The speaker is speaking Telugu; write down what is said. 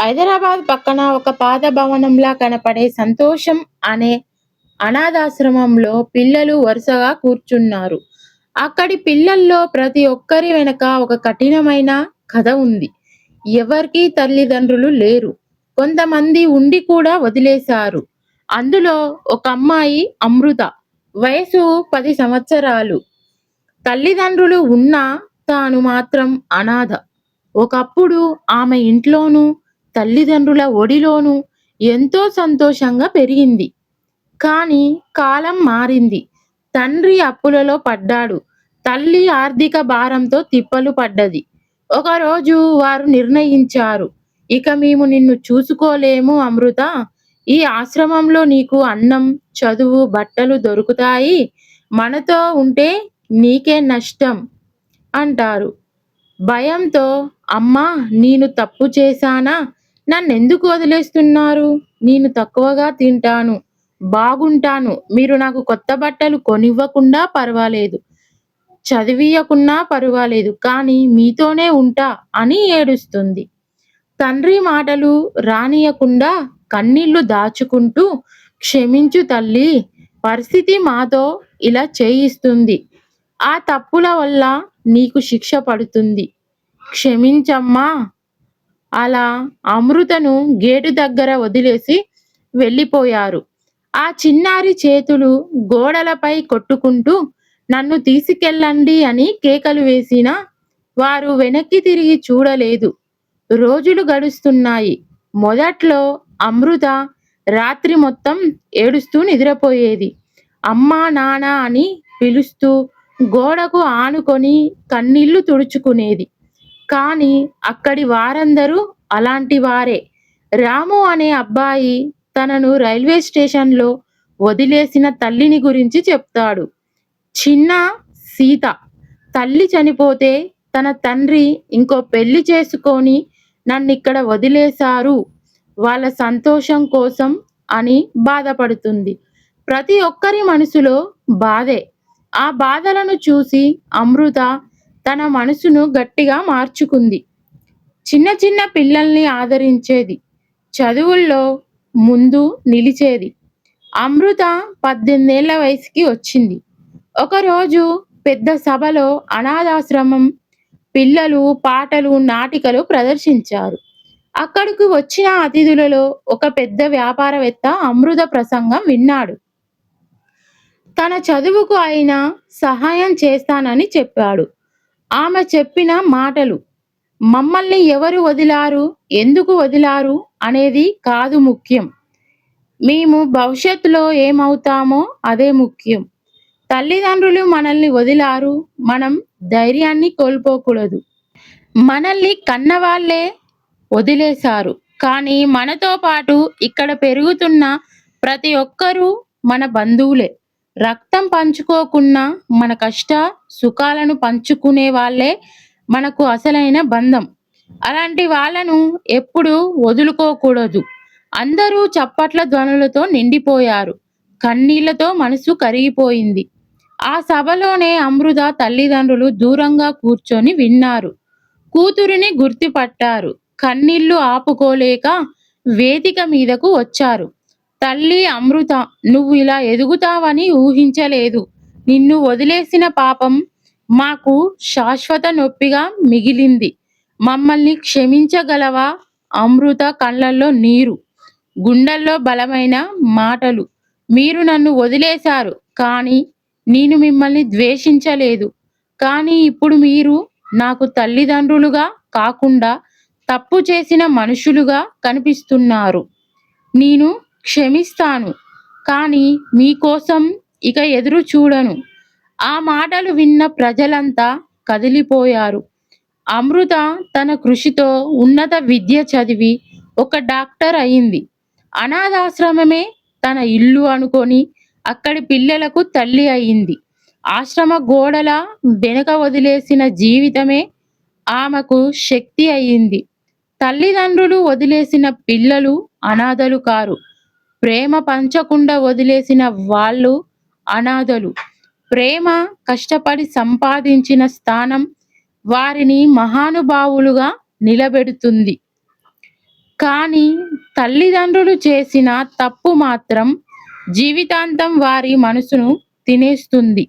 హైదరాబాద్ పక్కన ఒక పాత భవనంలా కనపడే సంతోషం అనే అనాథాశ్రమంలో పిల్లలు వరుసగా కూర్చున్నారు. అక్కడి పిల్లల్లో ప్రతి ఒక్కరి వెనక ఒక కఠినమైన కథ ఉంది. ఎవరికీ తల్లిదండ్రులు లేరు. కొంతమంది ఉండి కూడా వదిలేశారు. అందులో ఒక అమ్మాయి అమృత. వయసు పది సంవత్సరాలు. తల్లిదండ్రులు ఉన్నా తాను మాత్రం అనాథ. ఒకప్పుడు ఆమె ఇంట్లోనూ, తల్లిదండ్రుల ఒడిలోనూ ఎంతో సంతోషంగా పెరిగింది. కానీ కాలం మారింది. తండ్రి అప్పులలో పడ్డాడు. తల్లి ఆర్థిక భారంతో తిప్పలు పడ్డది. ఒకరోజు వారు నిర్ణయించారు. ఇక మేము నిన్ను చూసుకోలేము అమృత ఈ ఆశ్రమంలో నీకు అన్నం, చదువు, బట్టలు దొరుకుతాయి. మనతో ఉంటే నీకే నష్టం అంటారు. భయంతో అమ్మా నేను తప్పు చేశానా? నన్నెందుకు వదిలేస్తున్నారు? నేను తక్కువగా తింటాను, బాగుంటాను. మీరు నాకు కొత్త బట్టలు కొనివ్వకుండా పర్వాలేదు. చదివియకున్నా పర్వాలేదు. కానీ మీతోనే ఉంటా అని ఏడుస్తుంది. తండ్రి మాటలు రానియకుండా కన్నీళ్ళు దాచుకుంటూ క్షమించు తల్లి పరిస్థితి మాతో ఇలా చేయిస్తుంది. ఆ తప్పుల వల్ల నీకు శిక్ష పడుతుంది. క్షమించమ్మా! అలా అమృతను గేటు దగ్గర వదిలేసి వెళ్ళిపోయారు. ఆ చిన్నారి చేతులు గోడలపై కొట్టుకుంటూ నన్ను తీసుకెళ్ళండి అని కేకలు వేసినా వారు వెనక్కి తిరిగి చూడలేదు. రోజులు గడుస్తున్నాయి. మొదట్లో అమృత రాత్రి మొత్తం ఏడుస్తూ నిద్రపోయేది. అమ్మా నాన్న అని పిలుస్తూ గోడకు ఆనుకొని కన్నీళ్ళు తుడుచుకునేది. కానీ అక్కడి వారందరూ అలాంటివారే. రాము అనే అబ్బాయి తనను రైల్వే స్టేషన్లో వదిలేసిన తల్లిని గురించి చెప్తాడు. చిన్న సీత. తల్లి చనిపోతే తన తండ్రి ఇంకో పెళ్ళి చేసుకొని నన్ను ఇక్కడ వదిలేశారు వాళ్ళ సంతోషం కోసం అని బాధపడుతుంది. ప్రతి ఒక్కరి మనసులో బాధే. ఆ బాధలను చూసి అమృత తన మనసును గట్టిగా మార్చుకుంది. చిన్న చిన్న పిల్లల్ని ఆదరించేది. చదువుల్లో ముందు నిలిచేది. అమృత పద్దెనిమిదేళ్ళ వయసుకి వచ్చింది. ఒకరోజు పెద్ద సభలో అనాథాశ్రమం పిల్లలు పాటలు, నాటికలు ప్రదర్శించారు. అక్కడికి వచ్చిన అతిథులలో ఒక పెద్ద వ్యాపారవేత్త అమృత ప్రసంగం విన్నాడు. తన చదువుకు అయినా సహాయం చేస్తానని చెప్పాడు. ఆమె చెప్పిన మాటలు మమ్మల్ని ఎవరు వదిలారు? ఎందుకు వదిలారు? అనేది కాదు ముఖ్యం. మేము భవిష్యత్తులో ఏమవుతామో అదే ముఖ్యం. తల్లిదండ్రులు మనల్ని వదిలారు. మనం ధైర్యాన్ని కోల్పోకూడదు. మనల్ని కన్నవాళ్ళే వదిలేశారు. కానీ మనతో పాటు ఇక్కడ పెరుగుతున్న ప్రతి ఒక్కరూ మన బంధువులే. రక్తం పంచుకోకున్నా మన కష్ట సుఖాలను పంచుకునే వాళ్ళే మనకు అసలైన బంధం. అలాంటి వాళ్ళను ఎప్పుడూ వదులుకోకూడదు. అందరూ చప్పట్ల ధ్వనులతో నిండిపోయారు. కన్నీళ్ళతో మనసు కరిగిపోయింది. ఆ సభలోనే అమృత తల్లిదండ్రులు దూరంగా కూర్చొని విన్నారు. కూతురిని గుర్తుపట్టారు. కన్నీళ్ళు ఆపుకోలేక వేదిక మీదకు వచ్చారు. తల్లి అమృత నువ్వు ఇలా ఎదుగుతావని ఊహించలేదు. నిన్ను వదిలేసిన పాపం మాకు శాశ్వత నొప్పిగా మిగిలింది. మమ్మల్ని క్షమించగలవా? అమృత కళ్ళల్లో నీరు, గుండెల్లో బలమైన మాటలు. మీరు నన్ను వదిలేశారు. కానీ నేను మిమ్మల్ని ద్వేషించలేదు. కానీ ఇప్పుడు మీరు నాకు తల్లిదండ్రులుగా కాకుండా తప్పు చేసిన మనుషులుగా కనిపిస్తున్నారు. నేను క్షమిస్తాను. కానీ మీకోసం ఇక ఎదురు చూడను. ఆ మాటలు విన్న ప్రజలంతా కదిలిపోయారు. అమృత తన కృషితో ఉన్నత విద్య చదివి ఒక డాక్టర్ అయింది. అనాథాశ్రమమే తన ఇల్లు అనుకొని అక్కడి పిల్లలకు తల్లి అయింది. ఆశ్రమ గోడల వెనుక వదిలేసిన జీవితమే ఆమెకు శక్తి అయింది. తల్లిదండ్రులు వదిలేసిన పిల్లలు అనాథలు కారు. ప్రేమ పంచకుండా వదిలేసిన వాళ్ళు అనాథలు. ప్రేమ కష్టపడి సంపాదించిన స్థానం వారిని మహానుభావులుగా నిలబెడుతుంది. కానీ తల్లిదండ్రులు చేసిన తప్పు మాత్రం జీవితాంతం వారి మనసును తినేస్తుంది.